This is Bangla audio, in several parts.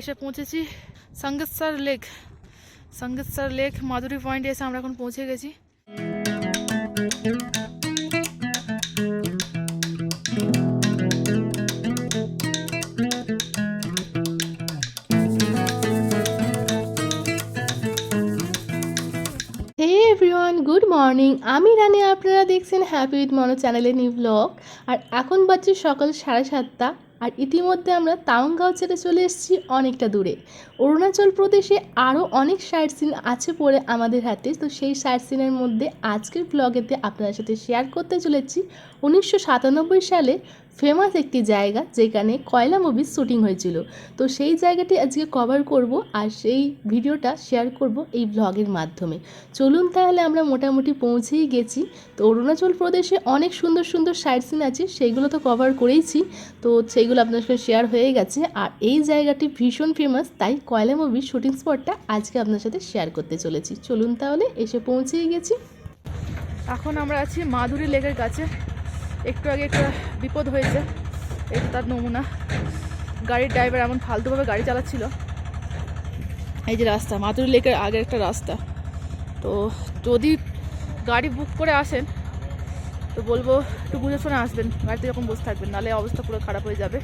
এসে পৌঁছেছি সঙ্গেশ্বর লেক সঙ্গেশ্বর লেক মাধুরী পয়েন্টে এসে আমরা এখন পৌঁছে গেছি। গুড মর্নিং আমি রানি, আপনারা দেখছেন হ্যাপি উইথ মনো চ্যানেলের নিউ ব্লগ আর এখন বাজছে সকাল সাড়ে সাতটা। আর ইতিমধ্যে আমরা তাওয়াংগাঁও ছেড়ে চলে এসেছি অনেকটা দূরে। অরুণাচল প্রদেশে আরও অনেক সাইট সিন আছে পড়ে আমাদের হাতে, তো সেই সাইট সিনের মধ্যে আজকের ব্লগেতে আপনাদের সাথে শেয়ার করতে চলেছি। উনিশশো সাতানব্বই সালে ফেমাস একটি জায়গা যেখানে কয়লা মুভির শ্যুটিং হয়েছিল। তো সেই জায়গাটি আজকে কভার করব আর সেই ভিডিওটা শেয়ার করব এই ব্লগের মাধ্যমে। চলুন তাহলে আমরা মোটামুটি পৌঁছেই গেছি। তো অরুণাচল প্রদেশে অনেক সুন্দর সুন্দর সাইট সিন আছে, সেইগুলো তো কভার করেইছি। তো সেইগুলো আপনার সাথে শেয়ার হয়ে গেছে। আর এই জায়গাটি ভীষণ ফেমাস তাই কয়লা মুভির শুটিং স্পটটা আজকে আপনার সাথে শেয়ার করতে চলেছি। চলুন তাহলে এসে পৌঁছেই গেছি। এখন আমরা আছি মাধুরী লেকের কাছে। একটু আগে একটা বিপদ হয়েছে। যে তার নমুনা। গাড়ির ড্রাইভার এমন ফালতুভাবে গাড়ি চালাচ্ছিল। এই যে রাস্তা মাধুরী লেকের আগের একটা রাস্তা। তো যদি গাড়ি বুক করে আসেন, তো বলব একটু বুঝে শুনে আসবেন। গাড়িতে যখন বসে থাকবেন, নাহলে অবস্থা পুরো খারাপ হয়ে যাবে।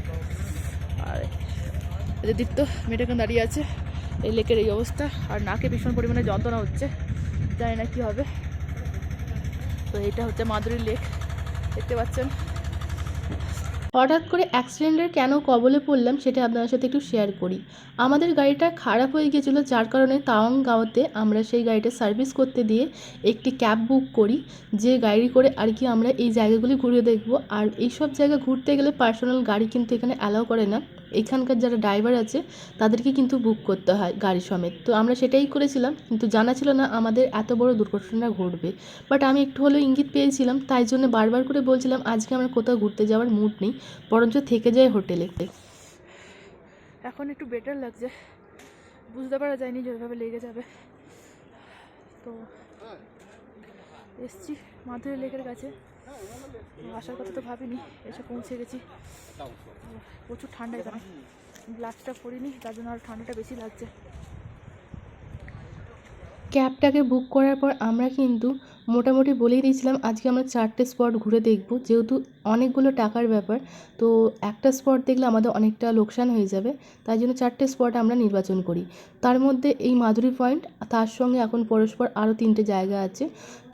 আর যে দীপ্ত, মেয়েটা দাঁড়িয়ে আছে। এই লেকের এই অবস্থা। আর নাকে ভীষণ পরিমাণে যন্ত্রণা হচ্ছে। জানি না কী হবে। তো এটা হচ্ছে মাধুরী লেক। দেখতে পাচ্ছেন। হঠাৎ করে অ্যাক্সিডেন্টের কেন কবলে পড়লাম সেটা আপনাদের সাথে একটু শেয়ার করি। আমাদের গাড়িটা খারাপ হয়ে গিয়েছিল, যার কারণে তাওয়াং গাঁওতে আমরা সেই গাড়িটা সার্ভিস করতে দিয়ে একটি ক্যাব বুক করি, যে গাড়ি করে আর কি আমরা এই জায়গাগুলি ঘুরে দেখব। আর এই সব জায়গা ঘুরতে গেলে পার্সোনাল গাড়ি কিন্তু এখানে অ্যালাউ করে না। এখানকার যারা ড্রাইভার আছে, তাদেরকে কিন্তু বুক করতে হয় গাড়ি সমেত। তো আমরা সেটাই করেছিলাম, কিন্তু জানা ছিল না আমাদের এত বড় দুর্ঘটনা ঘটবে। বাট আমি একটু হলেও ইঙ্গিত পেয়েছিলাম, তাই জন্য বারবার করে বলছিলাম, আজকে আমার কোথাও ঘুরতে যাওয়ার মুড নেই, বরঞ্চ থেকে যায় হোটেলে এখন একটু বেটার লাগছে। বুঝতে পারা যায়নি যে ওইভাবে লেগে যাবে। তো, এসছি মাধুরী লেকের কাছে। আসার কথা তো ভাবিনি, এসে পৌঁছে গেছি। প্রচুর ঠান্ডা এখানে। গ্লাভসটা পরিনি তার জন্য আর ঠান্ডাটা বেশি লাগছে। ক্যাবটাকে বুক করার পর আমরা কিন্তু মোটামুটি বলেই দিয়েছিলাম, আজকে আমরা চারটে স্পট ঘুরে দেখব। যেহেতু অনেকগুলো টাকার ব্যাপার। তো একটা স্পট দেখলে আমাদের অনেকটা লোকসান হয়ে যাবে। তাই জন্য চারটে স্পট আমরা নির্বাচন করি। তার মধ্যে এই মাধুরী পয়েন্ট তার সঙ্গে এখন পরস্পর আরও তিনটে জায়গা আছে।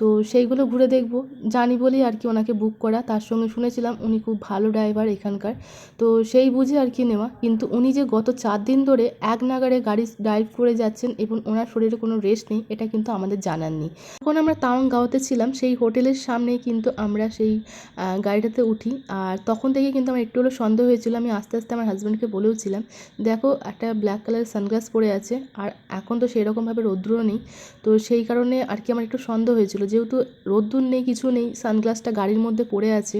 তো সেইগুলো ঘুরে দেখব। জানি বলেই আর কি ওনাকে বুক করা। তার সঙ্গে শুনেছিলাম উনি খুব ভালো ড্রাইভার এখানকার। তো সেই বুঝে আর কি নেওয়া। কিন্তু উনি যে গত চার দিন ধরে এক নাগারে গাড়ি ড্রাইভ করে যাচ্ছেন এবং ওনার শরীরে কোনো রেস্ট নেই এটা কিন্তু আমাদের জানার নেই। যখন আমরা তাওয়াং গাঁওতে ছিলাম সেই হোটেলের সামনেই কিন্তু আমরা সেই আহ, গাড়িটাতে উঠি। আর তখন থেকে কিন্তু আমার একটু হলো সন্দেহ হয়েছিল। আমি আস্তে আস্তে আমার হাজব্যান্ডকে বলেওছিলাম দেখো, একটা ব্ল্যাক কালারের সানগ্লাস পরে আছে, আর এখন তো সেই রকমভাবে রৌদ্রও নেই। তো সেই কারণে আর কি আমার একটু সন্দেহ হয়েছিল। যেহেতু রোদ্দুর নেই, কিছু নেই সানগ্লাসটা গাড়ির মধ্যে পড়ে আছে,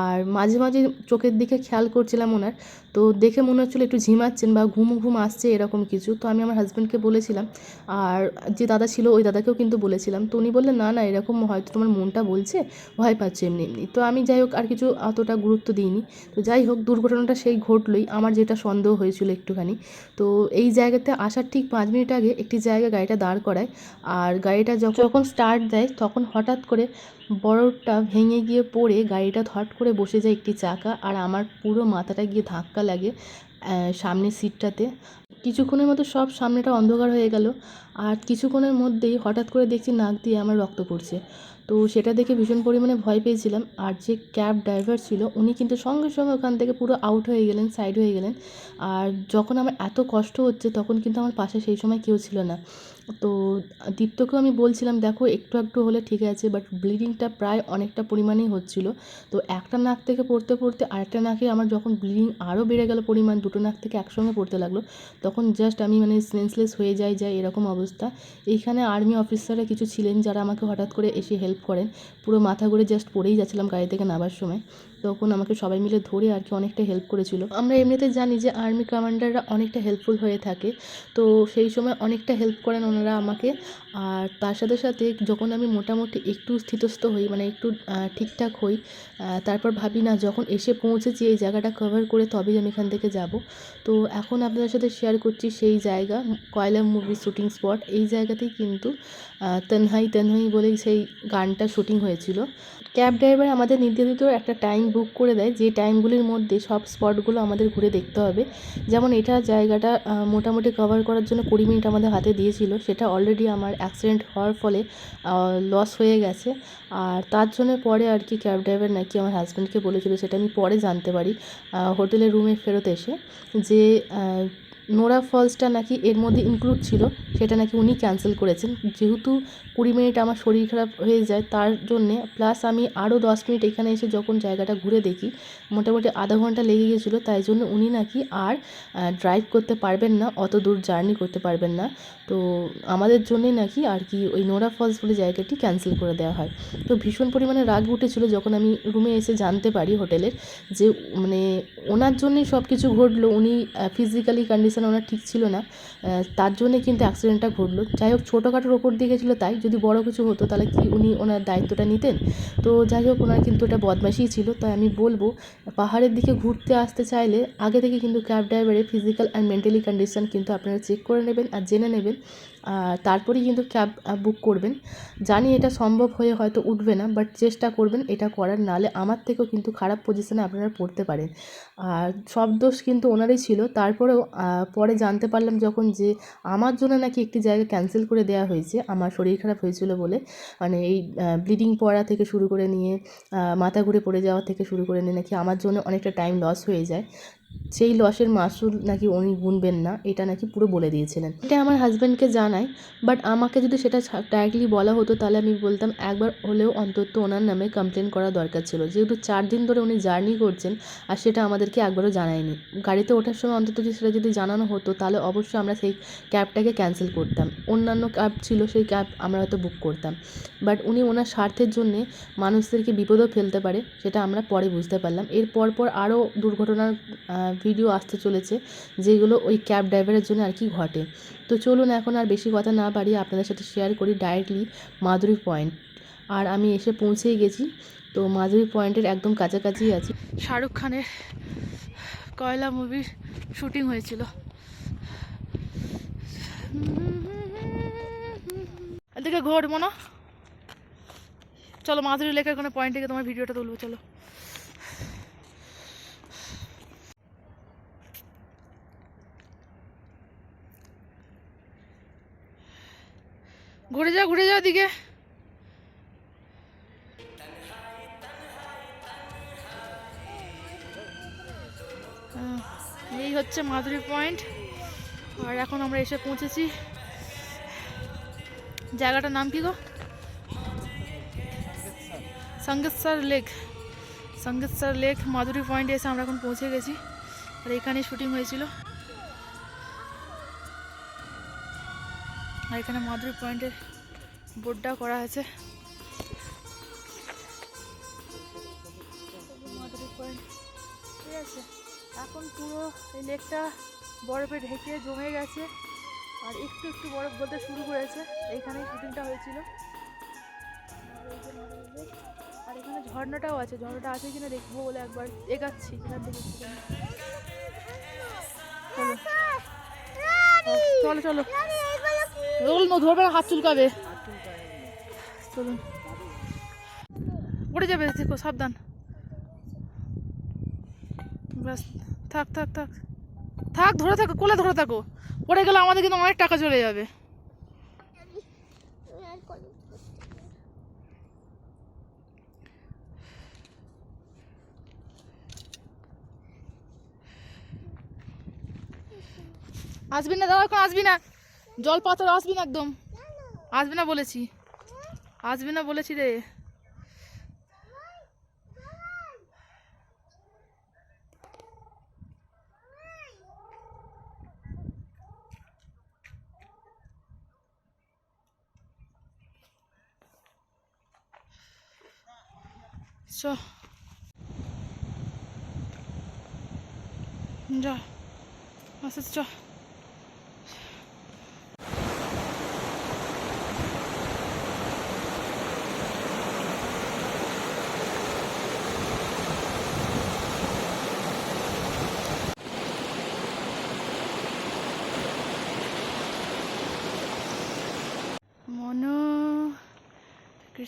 আর মাঝে মাঝে চোখের দিকে খেয়াল করছিলাম ওনার। তো দেখে মনে হচ্ছিল একটু ঝিমাচ্ছেন বা ঘুম ঘুম আসছে এরকম কিছু। তো আমি আমার হাজব্যান্ডকে বলেছিলাম। আর যে দাদা ছিল, ওই দাদাকেও কিন্তু বলেছিলাম। তো উনি বললেন, না না, এরকম হয়তো তোমার মনটা বলছে, ভয় পাচ্ছে এমনি এমনি। তো আমি যাই হোক, আর কিছু অতটা গুরুত্ব দিইনি। তো যাই হোক, দুর্ঘটনাটা সেই ঘটলোই। আমার যেটা সন্দেহ হয়েছিল একটুখানি। তো এই জায়গাতে আসার ঠিক পাঁচ মিনিট আগে একটি জায়গায় গাড়িটা দাঁড় করায়। আর গাড়িটা যখন যখন স্টার্ট দেয়, তখন হঠাৎ করে বরফটা ভেঙে গিয়ে পড়ে গাড়িটা থট করে বসে যায় একটি চাকা আর আমার পুরো মাথাটা গিয়ে ধাক্কা লাগে সামনের সিটটাতে। কিছুক্ষণের মতো সব সামনেটা অন্ধকার হয়ে গেল আর কিছুক্ষণের মধ্যেই হঠাৎ করে দেখছি নাক দিয়ে আমার রক্ত পড়ছে। তো সেটা দেখে ভীষণ পরিমাণে ভয় পেয়েছিলাম। আর যে ক্যাব ড্রাইভার ছিল, উনি কিন্তু সঙ্গে সঙ্গে ওখান থেকে পুরো আউট হয়ে গেলেন সাইড হয়ে গেলেন। আর যখন আমার এত কষ্ট হচ্ছে, তখন কিন্তু আমার পাশে সেই সময় কেউ ছিল না। তো দীপ্তকেও আমি বলছিলাম, দেখো, একটু একটু হলে ঠিক আছে বাট ব্লিডিংটা প্রায় অনেকটা পরিমাণেই হচ্ছিল। তো একটা নাক থেকে পড়তে পড়তে আরেকটা নাকে আমার যখন ব্লিডিং আরও বেড়ে গেল পরিমাণ, দুটো নাক থেকে একসঙ্গে পড়তে লাগল, তখন জাস্ট আমি মানে সেন্সলেস হয়ে যাই যাই, এরকম অবস্থা। এইখানে আর্মি অফিসাররা কিছু ছিলেন, যারা আমাকে হঠাৎ করে এসে হেল্প করেন। পুরো মাথা ঘুরে জাস্ট পড়েই যাচ্ছিলাম গাড়ি থেকে নামার সময়। তখন আমাকে সবাই মিলে ধরে আর কি অনেকটা হেল্প করেছিল। আমরা এমনিতে জানি যে আর্মি কমান্ডাররা অনেকটা হেল্পফুল হয়ে থাকে। তো সেই সময় অনেকটা হেল্প করেন ওনারা আমাকে। আর তার সাথে সাথে যখন আমি মোটামুটি একটু স্থিতস্থ হই মানে একটু ঠিকঠাক হই তারপর ভাবি না যখন এসে পৌঁছেছি এই জায়গাটা কভার করে তবেই আমি এখান থেকে যাব। তো এখন আপনাদের সাথে শেয়ার করছি সেই জায়গা, কয়লা মুভি শুটিং স্পট এই জায়গাতেই কিন্তু তনহাই তনহাই বলেই সেই গানটা শুটিং হয়েছিল। ক্যাব ড্রাইভার আমাদের নির্ধারিত একটা টাইম বুক করে দেয়, যে টাইমগুলির মধ্যে সব স্পটগুলো আমাদের ঘুরে দেখতে হবে। যেমন এটা জায়গাটা মোটামুটি কভার করার জন্য কুড়ি মিনিট আমাদের হাতে দিয়েছিল। সেটা অলরেডি আমার অ্যাক্সিডেন্ট হওয়ার ফলে লস হয়ে গেছে। আর তার জন্য পরে আর কি ক্যাব ড্রাইভার নাকি আমার হাজব্যান্ডকে বলেছিল, সেটা আমি পরে জানতে পারি হোটেলের রুমে ফেরত এসে। যে নোরা ফলসটা নাকি এর মধ্যে ইনক্লুড ছিল, সেটা নাকি উনি ক্যান্সেল করেছেন। যেহেতু কুড়ি মিনিট আমার শরীর খারাপ হয়ে যায়, তার জন্যে প্লাস আমি আরও দশ মিনিট এখানে এসে যখন জায়গাটা ঘুরে দেখি, মোটামুটি আধা ঘণ্টা লেগে গেছিল তাই জন্য উনি নাকি আর ড্রাইভ করতে পারবেন না, অত দূর জার্নি করতে পারবেন না। তো আমাদের জন্যই নাকি আর কি ওই নোরা ফলস বলে জায়গাটি ক্যান্সেল করে দেওয়া হয়। তো ভীষণ পরিমাণে রাগ উঠেছিল যখন আমি রুমে এসে জানতে পারি হোটেলের যে মানে ওনার জন্যই সব কিছু ঘটলো, উনি ফিজিক্যালি কন্ডিশন ওনার ঠিক ছিল না। তার জন্যে কিন্তু অ্যাক্সিডেন্টটা ঘটলো। যাই হোক, ছোটোখাটোর ওপর দিয়ে গেছিল তাই। যদি বড় কিছু হতো, তাহলে কি উনি ওনার দায়িত্বটা নিতেন? তো যাই হোক, ওনার কিন্তু এটা বদমাশিই ছিল। তাই আমি বলব, পাহাড়ের দিকে ঘুরতে আসতে চাইলে আগে থেকে কিন্তু ক্যাব ড্রাইভারের ফিজিক্যাল অ্যান্ড মেন্টালি কন্ডিশন কিন্তু আপনারা চেক করে নেবেন আর জেনে নেবেন। তারপরেই কিন্তু ক্যাব বুক করবেন। জানি এটা সম্ভব হয়ে হয়তো উঠবে না বাট চেষ্টা করবেন এটা করার। নালে আমার থেকেও কিন্তু খারাপ পজিশানে আপনারা পড়তে পারেন। আর সব দোষ কিন্তু ওনারই ছিল। তারপরেও পরে জানতে পারলাম যখন যে আমার জন্য নাকি একটি জায়গা ক্যান্সেল করে দেওয়া হয়েছে, আমার শরীর খারাপ হয়েছিল বলে। মানে এই ব্লিডিং পড়া থেকে শুরু করে নিয়ে মাথা ঘুরে পড়ে যাওয়া থেকে শুরু করে নিয়ে নাকি আমার জন্য অনেকটা টাইম লস হয়ে যায়। সেই লসের মাসুল নাকি উনি গুনবেন না, এটা নাকি পুরো বলে দিয়েছিলেন। এটা আমার হাজব্যান্ডকে জানাই বাট আমাকে যদি সেটা ডাইরেক্টলি বলা হতো, তাহলে আমি বলতাম, একবার হলেও অন্তত ওনার নামে কমপ্লেন করা দরকার ছিল। যেহেতু চার দিন ধরে উনি জার্নি করছেন, আর সেটা আমাদেরকে একবারও জানায়নি। গাড়িতে ওঠার সময় অন্তত যদি সেটা যদি জানানো হতো, তাহলে অবশ্যই আমরা সেই ক্যাবটাকে ক্যান্সেল করতাম। অন্যান্য ক্যাব ছিল, সেই ক্যাব আমরা হয়তো বুক করতাম। বাট উনি ওনার স্বার্থের জন্যে মানুষদেরকে বিপদেও ফেলতে পারে, সেটা আমরা পরে বুঝতে পারলাম। এর পর পর আরও দুর্ঘটনার ভিডিও আসতে চলেছে, যেগুলো ওই ক্যাব ড্রাইভারের জন্য আর কি ঘটে। তো চলুন এখন আর বেশি কথা না বাড়িয়ে আপনাদের সাথে শেয়ার করি ডাইরেক্টলি মাধুরী পয়েন্ট আর আমি এসে পৌঁছেই গেছি, তো মাধুরী পয়েন্টের একদম কাছাকাছি আছি। শাহরুখ খানের কয়লা মুভির শুটিং হয়েছিল। এদিকে ঘোর মনো। চলো মাধুরী লেখার কোনো পয়েন্ট থেকে তোমার ভিডিওটা তুলবো, চলো। ঘুরে যাও ঘুরে যাও দিকে এই হচ্ছে মাধুরী পয়েন্ট। আর এখন আমরা এসে পৌঁছেছি। জায়গাটার নাম কি গো? সঙ্গেশ্বর লেক। সঙ্গেশ্বর লেক, মাধুরী পয়েন্টে এসে আমরা এখন পৌঁছে গেছি। আর এখানে শুটিং হয়েছিল। আর এখানে মাধুরী পয়েন্টের বোর্ডটা করা আছে। পয়েন্ট ঠিক আছে। এখন পুরো এই লেকটা বরফে ঢেকে জমে গেছে। আর একটু একটু বরফ বলতে শুরু করেছে। এইখানে শুটিংটা হয়েছিল। আর এখানে ঝর্ণাটাও আছে। ঝর্ণাটা আছে কিনা দেখব বলে একবার এগাচ্ছি। এখান থেকে। চলো চলো। ওগুলো ধরবে হাত চুলকাবে। চলুন। পড়ে যাবে, দেখো, সাবধান। ব্যাস, থাক থাক থাক। থাক, ধরে থাকো, কোলে ধরে থাকো। পড়ে গেলে আমাদের কিন্তু অনেক টাকা চলে যাবে। আসবি না দাদা এখন আসবি না। জল পাথর আসবি না একদম। আসবি না বলেছি। আসবি না বলেছি রে। চ। যা আস্তে চ।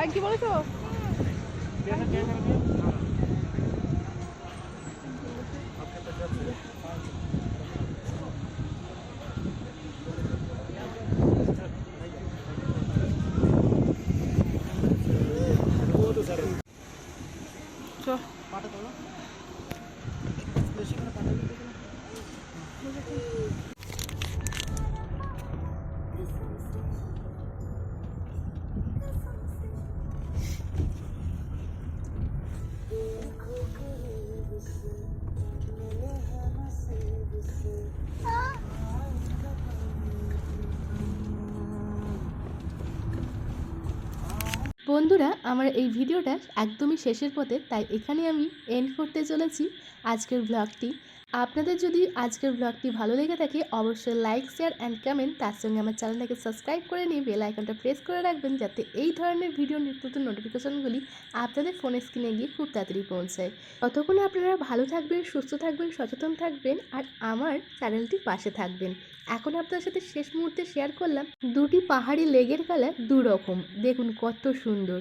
আর কি বলেছ? বন্ধুরা, আমার এই ভিডিওটা একদমই শেষের পথে, তাই এখানে আমি এন্ড করতে চলেছি আজকের ব্লগটি আপনাদের যদি আজকের ব্লগটি ভালো লেগে থাকে, অবশ্যই লাইক শেয়ার অ্যান্ড কমেন্ট তার সঙ্গে আমার চ্যানেলটাকে সাবস্ক্রাইব করে নিয়ে বেল আইকনটা প্রেস করে রাখবেন যাতে এই ধরনের ভিডিও নিত্য নতুন নোটিফিকেশনগুলি আপনাদের ফোনের স্ক্রিনে গিয়ে খুব তাড়াতাড়ি পৌঁছায়। ততক্ষণে আপনারা ভালো থাকবেন, সুস্থ থাকবেন, সচেতন থাকবেন আর আমার চ্যানেলটির পাশে থাকবেন। এখন আপনার সাথে শেষ মুহূর্তে শেয়ার করলাম, দুটি পাহাড়ি লেগের কালার দুরকম। দেখুন কত সুন্দর।